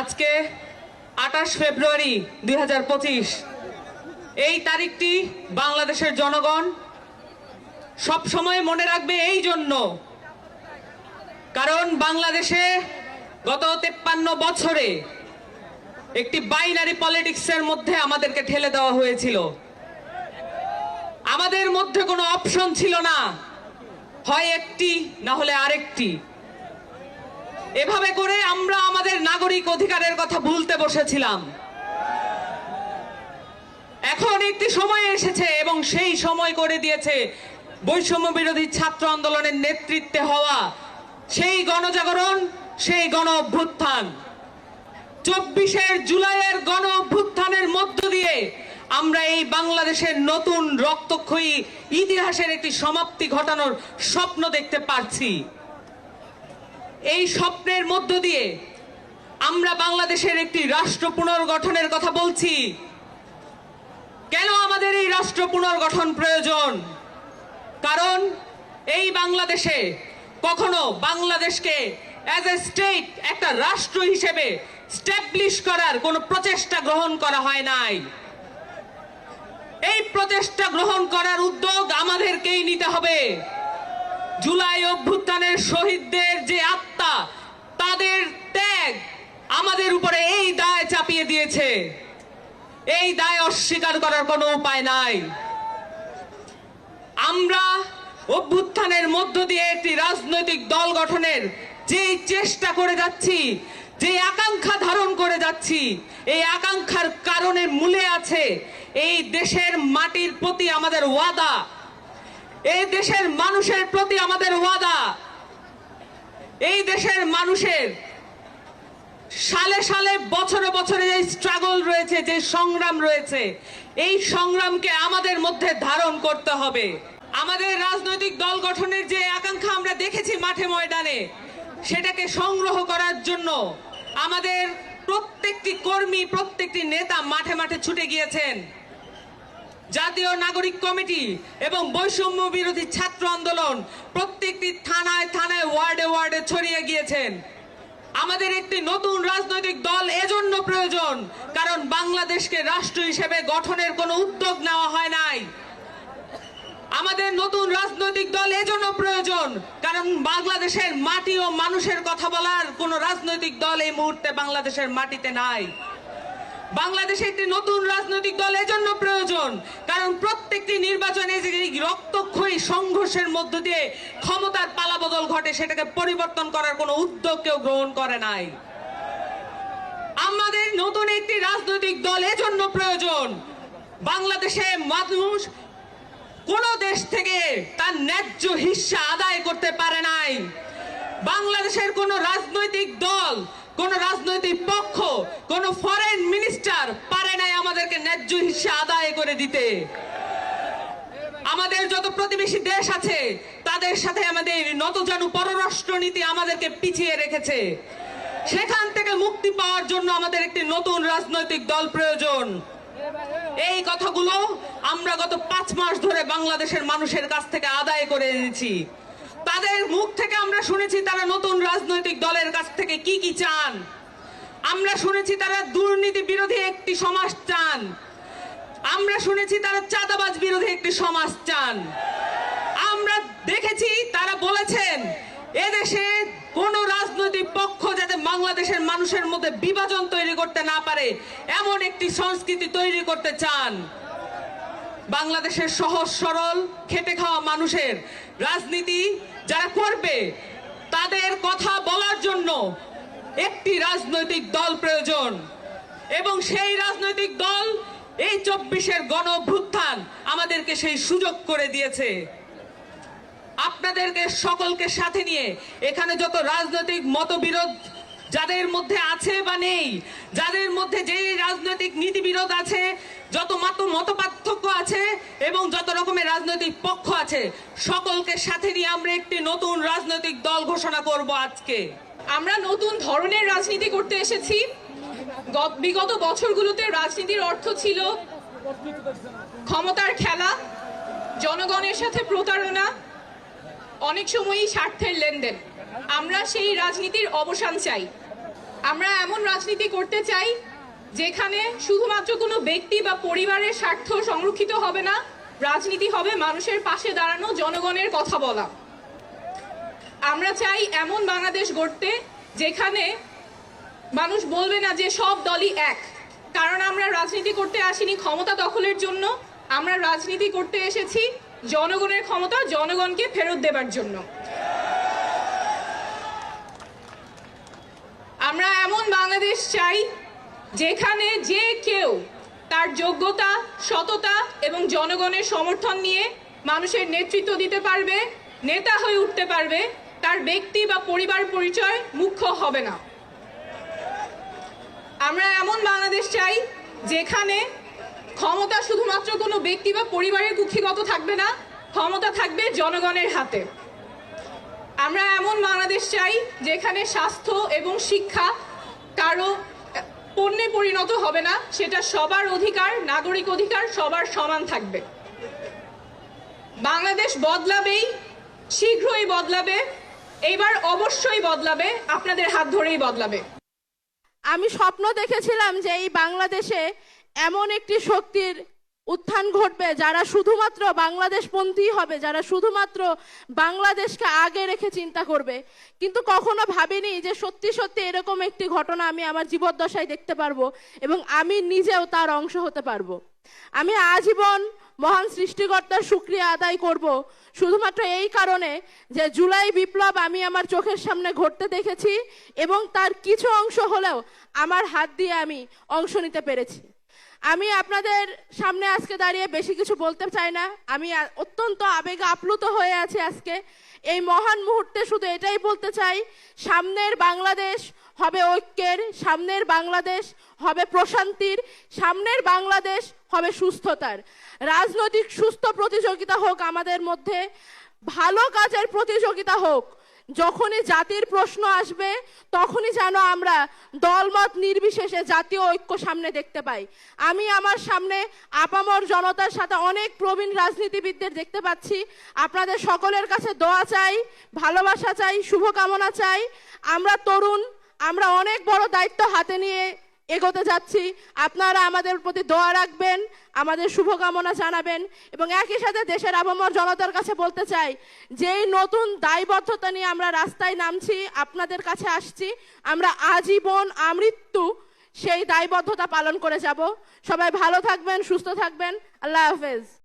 আজকে আঠাশ ফেব্রুয়ারি দুই হাজার পঁচিশ। এই তারিখটি বাংলাদেশের জনগণ সব সময় মনে রাখবে এই জন্য। কারণ বাংলাদেশে গত তেপ্পান্ন বছরে একটি বাইনারি পলিটিক্সের মধ্যে আমাদেরকে ঠেলে দেওয়া হয়েছিল। আমাদের মধ্যে কোনো অপশন ছিল না। হয় একটি, না হলে আরেকটি। এভাবে করে আমরা আমাদের নাগরিক অধিকারের কথা ভুলতে বসেছিলাম। এখন একটি সময় এসেছে এবং সেই সময় করে দিয়েছে বৈষম্য বিরোধী ছাত্র আন্দোলনের নেতৃত্বে হওয়া সেই গণজাগরণ, সেই গণ অভ্যুত্থান। চব্বিশের জুলাইয়ের গণ অভ্যুত্থানের মধ্য দিয়ে আমরা এই বাংলাদেশের নতুন রক্তক্ষয়ী ইতিহাসের একটি সমাপ্তি ঘটানোর স্বপ্ন দেখতে পারছি। এই স্বপ্নের মধ্য দিয়ে আমরা বাংলাদেশের একটি রাষ্ট্র পুনর্গঠনের কথা বলছি। কেন আমাদের এই রাষ্ট্র পুনর্গঠন প্রয়োজন? কারণ এই বাংলাদেশে কখনো বাংলাদেশকে অ্যাজ এ স্টেট একটা রাষ্ট্র হিসেবে স্ট্যাবলিশ করার কোনো প্রচেষ্টা গ্রহণ করা হয় নাই। এই প্রচেষ্টা গ্রহণ করার উদ্যোগ আমাদেরকেই নিতে হবে। জুলাই অভ্যুত্থানের শহীদদের তাদের ত্যাগ আমাদের উপরে এই দায় চাপিয়ে দিয়েছে। এই দায় অস্বীকার করার কোনো উপায় নাই। আমরা অভ্যুত্থানের মধ্য দিয়ে একটি রাজনৈতিক দল গঠনের যে চেষ্টা করে যাচ্ছি, যে আকাঙ্ক্ষা ধারণ করে যাচ্ছি, এই আকাঙ্ক্ষার কারণে মূলে আছে এই দেশের মাটির প্রতি আমাদের ওয়াদা। এই দেশের মানুষের প্রতি আমাদের ওয়াদা। এই দেশের মানুষের সালে সালে, বছরে বছরে যে স্ট্রাগল রয়েছে, যে সংগ্রাম রয়েছে, এই সংগ্রামকে আমাদের মধ্যে ধারণ করতে হবে। আমাদের রাজনৈতিক দল গঠনের যে আকাঙ্ক্ষা আমরা দেখেছি মাঠে ময়দানে, সেটাকে সংগ্রহ করার জন্য আমাদের প্রত্যেকটি কর্মী, প্রত্যেকটি নেতা মাঠে মাঠে ছুটে গিয়েছেন। জাতীয় নাগরিক কমিটি এবং বৈষম্য বিরোধী ছাত্র আন্দোলন প্রত্যেকটি ওয়ার্ডে ওয়ার্ডে ছড়িয়ে গিয়েছেন। আমাদের একটি নতুন রাজনৈতিক দল এজন্য প্রয়োজন, কারণ বাংলাদেশকে রাষ্ট্র হিসেবে গঠনের কোনো উদ্যোগ নেওয়া হয় নাই। আমাদের নতুন রাজনৈতিক দল এজন্য প্রয়োজন, কারণ বাংলাদেশের মাটি ও মানুষের কথা বলার কোনো রাজনৈতিক দল এই মুহূর্তে বাংলাদেশের মাটিতে নাই। বাংলাদেশে একটি নতুন রাজনৈতিক দল এজন্য প্রয়োজন। কারণ প্রত্যেকটি নির্বাচনে যে রক্তক্ষয়ী সংঘর্ষের মধ্য দিয়ে ক্ষমতার পালাবদল ঘটে, সেটাকে পরিবর্তন করার কোনো উদ্যোগ কেউ গ্রহণ করে নাই। আমাদের নতুন একটি রাজনৈতিক দল এজন্য প্রয়োজন। বাংলাদেশে মানুষ কোন দেশ থেকে তার ন্যায্য হিস্সা আদায় করতে পারে নাই। বাংলাদেশের কোন রাজনৈতিক দল কোন রাজনৈতিক পক্ষ, কোন ফরেন মিনিস্টার পারে নাই আমাদেরকে ন্যায্য হিস্সা আদায় করে দিতে। আমাদের যত প্রতিবেশী দেশ আছে, তাদের সাথে আমাদের নতজানু পররাষ্ট্র নীতি আমাদেরকে পিছিয়ে রেখেছে। সেখান থেকে মুক্তি পাওয়ার জন্য আমাদের একটি নতুন রাজনৈতিক দল প্রয়োজন। এই কথাগুলো আমরা গত পাঁচ মাস ধরে বাংলাদেশের মানুষের কাছ থেকে আদায় করে এনেছি। তাদের মুখ থেকে আমরা শুনেছি তারা নতুন রাজনৈতিক দলের কাছ থেকে কি কি চান। আমরা শুনেছি তারা দুর্নীতি বিরোধী একটি সমাজ চান। আমরা শুনেছি তারা চাঁদাবাজ বিরোধী একটি সমাজ চান। আমরা দেখেছি তারা বলেছেন, এদেশে কোন রাজনৈতিক পক্ষ যাতে বাংলাদেশের মানুষের মধ্যে বিভাজন তৈরি করতে না পারে, এমন একটি সংস্কৃতি তৈরি করতে চান। বাংলাদেশের সহজ সরল, খেটে খাওয়া মানুষের রাজনীতি যারা করবে, তাদের কথা বলার জন্য একটি রাজনৈতিক দল প্রয়োজন। এবং সেই রাজনৈতিক দল এই চব্বিশের গণ আমাদেরকে সেই সুযোগ করে দিয়েছে। আপনাদেরকে সকলকে সাথে নিয়ে এখানে যত রাজনৈতিক মতবিরোধ যাদের মধ্যে আছে বা নেই, যাদের মধ্যে যে রাজনৈতিক নীতি বিরোধ আছে, যত মত মত পার্থক্য আছে এবং যত রকমের রাজনৈতিক পক্ষ আছে, সকলকে সাথে নিয়ে আমরা একটি নতুন রাজনৈতিক দল ঘোষণা করব আজকে। আমরা নতুন ধরনের রাজনীতি করতে এসেছি। বিগত বছরগুলোতে রাজনীতির অর্থ ছিল ক্ষমতার খেলা, জনগণের সাথে প্রতারণা, অনেক সময়ই স্বার্থের লেনদেন। আমরা সেই রাজনীতির অবসান চাই। আমরা এমন রাজনীতি করতে চাই যেখানে শুধুমাত্র কোনো ব্যক্তি বা পরিবারের স্বার্থ সংরক্ষিত হবে না, রাজনীতি হবে মানুষের পাশে দাঁড়ানো জনগণের কথা বলা। আমরা চাই এমন বাংলাদেশ গড়তে যেখানে মানুষ বলবে না যে সব দলই এক। কারণ আমরা রাজনীতি করতে আসিনি ক্ষমতা দখলের জন্য, আমরা রাজনীতি করতে এসেছি জনগণের ক্ষমতা জনগণকে ফেরত দেবার জন্য। আমরা এমন বাংলাদেশ চাই যেখানে যে কেউ তার যোগ্যতা, সততা এবং জনগণের সমর্থন নিয়ে মানুষের নেতৃত্ব দিতে পারবে, নেতা হয়ে উঠতে পারবে, তার ব্যক্তি বা পরিবার পরিচয় মুখ্য হবে না। আমরা এমন বাংলাদেশ চাই যেখানে ক্ষমতা শুধুমাত্র কোনো ব্যক্তি বা পরিবারের কুক্ষিগত থাকবে না, ক্ষমতা থাকবে জনগণের হাতে। আমরা এমন বাংলাদেশ চাই যেখানে স্বাস্থ্য এবং শিক্ষা কারও পণ্যে পরিণত হবে না, সেটা সবার অধিকার, নাগরিক অধিকার, সবার সমান থাকবে। বাংলাদেশ বদলাবেই, শীঘ্রই বদলাবে এইবার অবশ্যই বদলাবে, আপনাদের হাত ধরেই বদলাবে। আমি স্বপ্ন দেখেছিলাম যে এই বাংলাদেশে এমন একটি শক্তির উত্থান ঘটবে, যারা শুধুমাত্র বাংলাদেশপন্থী হবে, যারা শুধুমাত্র বাংলাদেশকে আগে রেখে চিন্তা করবে। কিন্তু কখনো ভাবিনি যে সত্যি সত্যি এরকম একটি ঘটনা আমি আমার জীবদ্দশায় দেখতে পারব এবং আমি নিজেও তার অংশ হতে পারব। আমি আজীবন মহান সৃষ্টিকর্তার শুক্রিয়া আদায় করব, শুধুমাত্র এই কারণে যে জুলাই বিপ্লব আমি আমার চোখের সামনে ঘটতে দেখেছি এবং তার কিছু অংশ হলেও আমার হাত দিয়ে আমি অংশ নিতে পেরেছি। আমি আপনাদের সামনে আজকে দাঁড়িয়ে বেশি কিছু বলতে চাই না। আমি অত্যন্ত আবেগে আপ্লুত হয়ে আছি আজকে। এই মহান মুহূর্তে শুধু এটাই বলতে চাই, সামনের বাংলাদেশ হবে ঐক্যের, সামনের বাংলাদেশ হবে প্রশান্তির, সামনের বাংলাদেশ হবে সুস্থতার। রাজনৈতিক সুস্থ প্রতিযোগিতা হোক আমাদের মধ্যে, ভালো কাজের প্রতিযোগিতা হোক যখনই জাতির প্রশ্ন আসবে, তখনই যেন আমরা দলমত নির্বিশেষে জাতীয় ঐক্য সামনে দেখতে পাই। আমি আমার সামনে আপামর জনতার সাথে অনেক প্রবীণ রাজনীতিবিদদের দেখতে পাচ্ছি। আপনাদের সকলের কাছে দোয়া চাই, ভালোবাসা চাই, শুভকামনা চাই। আমরা তরুণ, আমরা অনেক বড় দায়িত্ব হাতে নিয়ে এগোতে যাচ্ছি। আপনারা আমাদের প্রতি দোয়া রাখবেন, আমাদের শুভকামনা জানাবেন এবং একই সাথে দেশের আবহাওয়ার জনতার কাছে বলতে চাই, যেই নতুন দায়বদ্ধতা নিয়ে আমরা রাস্তায় নামছি, আপনাদের কাছে আসছি, আমরা আজীবন আমৃত্যু সেই দায়বদ্ধতা পালন করে যাব। সবাই ভালো থাকবেন, সুস্থ থাকবেন। আল্লাহ হাফেজ।